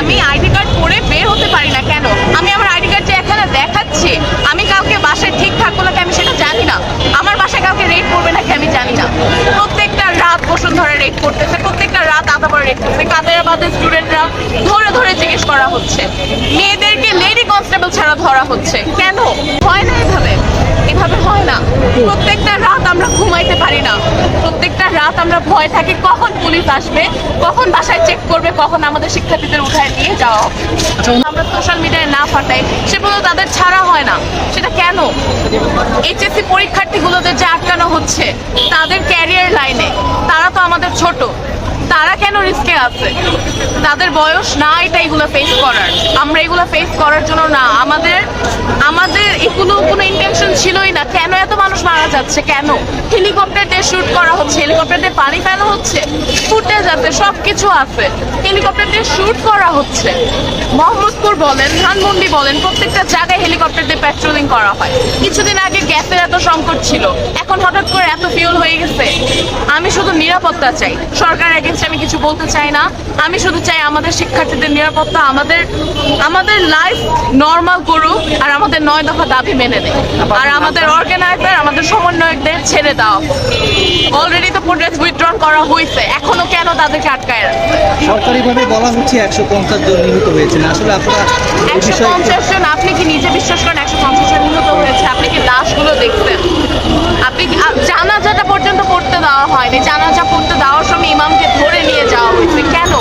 আমি ID card পরে বের হতে পারি না কেন? আমি আমার আইডি কার্ড যে এখানে দেখাচ্ছি আমি কাউকে বাসায় ঠিক থাকব নাকি আমি সেটা জানি না। আমার বাসায় কাউকে রেড করবে নাকি আমি জানি না। প্রত্যেকটা রাত বসুন ধরে রেড করতেছে প্রত্যেকটা রাত আধা পরে রেড করতেছে। কাদেরাবাদের স্টুডেন্টরা ধরে ধরে জিজ্ঞেস করা হচ্ছে। মেয়েদেরকে লেডি কনস্টেবল ছাড়া ধরা হচ্ছে। কেন? হয় না এভাবে। এভাবে হয় না। প্রত্যেকটা রাত আমরা ঘুমাইতে পারি না। প্রত্যেকটা রাত আমরা ভয় থাকি কখন পুলিশ আসবে কখন বাসায় চেক করবে কখন আমাদের শিক্ষার্থীদের উঠায় নিয়ে যাওয়া হবে। আমরা সোশ্যাল মিডিয়ায় না ফাটাই সে সেগুলো তাদের ছাড়া হয় না। সেটা কেন? এইচএসসি পরীক্ষার্থীগুলোদের যে আটকানো হচ্ছে তাদের ক্যারিয়ার লাইনে তারা তো আমাদের ছোট তারা কেন রিস্কে আছে? তাদের বয়স না এটা এগুলো ফেস করার। আমরা এগুলো ফেস করার জন্য না আমাদের আমাদের এগুলো কোনো ইন্টেনশন ছিলই না, কেন এত মানুষ মারা যাচ্ছে, কেন? হেলিকপ্টার দিয়ে শুট করা হচ্ছে হেলিকপ্টার দিয়ে পানি ফেলা হচ্ছে, ফুটেজ আছে সব কিছু আছে। হেলিকপ্টার দিয়ে শুট করা হচ্ছে। মোহাম্মদপুর বলেন, ধানমন্ডি বলেন, প্রত্যেকটা জায়গায় হেলিকপ্টার দিয়ে পেট্রোলিং করা হয়। কিছুদিন আগে গ্যাসের এত সংকট ছিল, এখন হঠাৎ করে এত ফিউল হয়ে গেছে। আমি শুধু নিরাপত্তা চাই। সরকার এগেনস্ট আমি কিছু বলতে চাই না। আমি শুধু চাই আমাদের শিক্ষার্থীদের নিরাপত্তা, আমাদের আমাদের লাইফ নর্মাল করুক আর আমাদের নয় দফা দাবি মেনে নেয় আর আমাদের অর্গানাইজার আমাদের সমন্বয়কদের ছেড়ে দাও। অলরেডি তো প্রোটেস্ট উইথড্রন করা হয়েছে এখনও কেন তাদেরকে আটকায় রাখছে সরকারিভাবে বলা হচ্ছে একশো পঞ্চাশ জন নিহত হয়েছেন। আসলে আপনারা একশো পঞ্চাশ জন আপনি কি নিজে বিশ্বাস করেন একশো পঞ্চাশ জন নিহত হয়েছে? আপনি কি লাশগুলো দেখছেন? আপনি জানাজাটা পর্যন্ত পড়তে দেওয়া হয়নি। জানাজা পড়তে দেওয়ার সময় ইমামকে ধরে নিয়ে যাওয়া হয়েছে। কেন?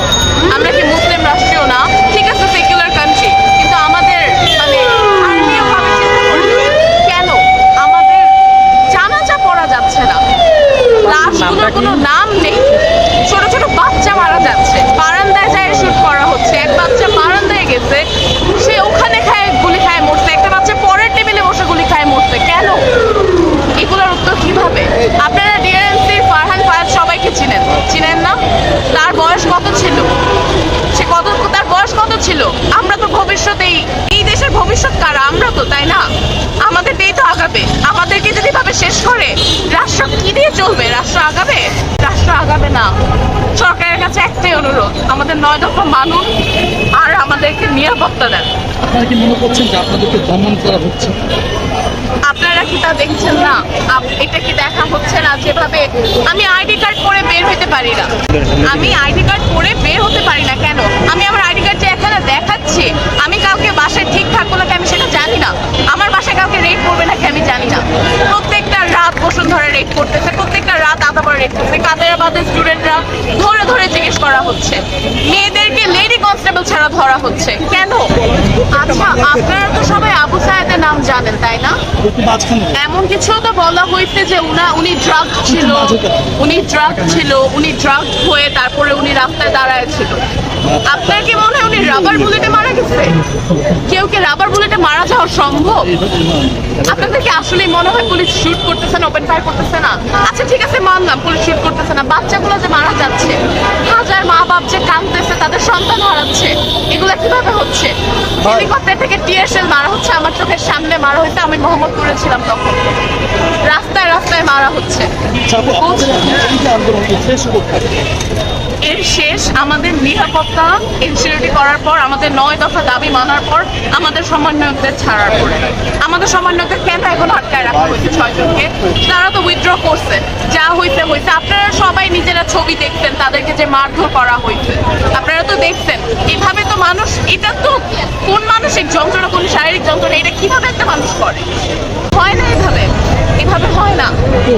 আমরা কি মুসলিম রাষ্ট্রীয় না ঠিক আছে সেকুলার কান্ট্রি কিন্তু আমাদের মানে ধর্মীয়ভাবে চিন্তা করলে কেন আমাদের জানাজা পড়া যাচ্ছে না লাশগুলোর কোনো নাম নেই ছোট ছোট বাচ্চা মারা যাচ্ছে বারান্দায় যায় শুট করা হচ্ছে এক বাচ্চা বারান্দায় গেছে সে ওখানে খায় গুলি খায় মরছে একটা বাচ্চা পরের টেবিলে বসে গুলি খায় মরছে কেন এগুলোর উত্তর কীভাবে আপনারা ডিএনসির ফারহান ফায়াজ সবাইকে চিনেন চিনেন না তার বয়স কত ছিল সে কত তার বয়স কত ছিল আমরা তো ভবিষ্যতেই এই দেশের ভবিষ্যৎ কারা? আমরা তো তাই না? আমাদের দিয়েই তো আগাবে। আমাদেরকে যদি ভাবে শেষ করে রাষ্ট্র কি দিয়ে চলবে? রাষ্ট্র আগাবে? রাষ্ট্র আগাবে না। সরকারের কাছে একটাই অনুরোধ আমাদের নয় দফা মানুষ আর আমাদেরকে নিরাপত্তা দেন। আপনারা কি মনে করছেন যে আপনাদেরকে দমন করা হচ্ছে? আপনারা কি তা দেখছেন না? এটা কি দেখা হচ্ছে না? যেভাবে আমি আইডি কার্ড করে বের হতে পারি না। আমি আইডি কার্ড পরে বের হতে পারি না কেন আমি আমার আইডি কার্ড যে এখানে দেখাচ্ছি আমি কাউকে বাসায় ঠিক থাকব নাকি আমি সেটা জানি না আমার বাসায় কাউকে রেড করবে নাকি আমি জানি না প্রত্যেকটা রাত বসুন ধরে রেড করতেছে প্রত্যেকটা করতেছে কাদেরাবাদের স্টুডেন্টরা ধরে ধরে জিজ্ঞেস করা হচ্ছে। মেয়েদেরকে লেডি কনস্টেবল ছাড়া ধরা হচ্ছে। কেন? আচ্ছা আপনারা তো সবাই আবু সাহেদের নাম জানেন তাই না? এমন কিছু তো বলা হয়েছে যে উনা উনি ড্রাগ ছিল। উনি ড্রাগ ছিল উনি ড্রাগ হয়ে তারপরে উনি রাস্তায় দাঁড়ায় ছিল। আপনার কি মনে হয় উনি রাবার বুলেটে মারা গেছে? কেউ কি রাবার বুলেটে মারা যাওয়া সম্ভব? আপনাদের কি আসলেই মনে হয় পুলিশ শুট করতেছে না ওপেন ফায়ার করতেছে না? আচ্ছা ঠিক আছে মানলাম পুলিশ শুট করতেছে না। বাচ্চাগুলো যে মারা যাচ্ছে হাজার মা বাপ যে কাঁদতেছে তাদের সন্তান হারাচ্ছে এগুলো কীভাবে হচ্ছে? হেলিকপ্টার থেকে টিয়ারশেল মারা হচ্ছে আমার চোখের সামনে মারা হয়েছে আমি মোহাম্মদপুরে ছিলাম তখন। রাস্তায় রাস্তায় মারা হচ্ছে। এর শেষ আমাদের নিরাপত্তা ইনসিকিউরিটি করার পর, আমাদের নয় দফা দাবি মানার পর আমাদের সমন্বয়কদের ছাড়ার পরে। আমাদের সমন্বয়কদের কেন এখন আটকায় রাখা হয়েছে ছয়জনকে? তারা তো উইথড্র করছে। যা হয়েছে হয়েছে আপনারা সবাই নিজেরা ছবি দেখছেন তাদেরকে যে মারধর করা হয়েছে। আপনারা তো দেখছেন। এভাবে তো মানুষ, এটা তো কোন মানসিক যন্ত্রণা, কোন শারীরিক যন্ত্রণা, এটা কীভাবে একটা মানুষ করে? হয় না এভাবে। এভাবে হয় না।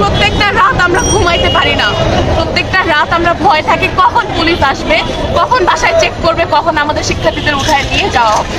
প্রত্যেকটা রাত আমরা ঘুমাইতে পারি না প্রত্যেকটা রাত আমরা ভয় থাকি কখন পুলিশ আসবে, কখন বাসায় চেক করবে, কখন আমাদের শিক্ষার্থীদের উঠায় নিয়ে যাওয়া হবে।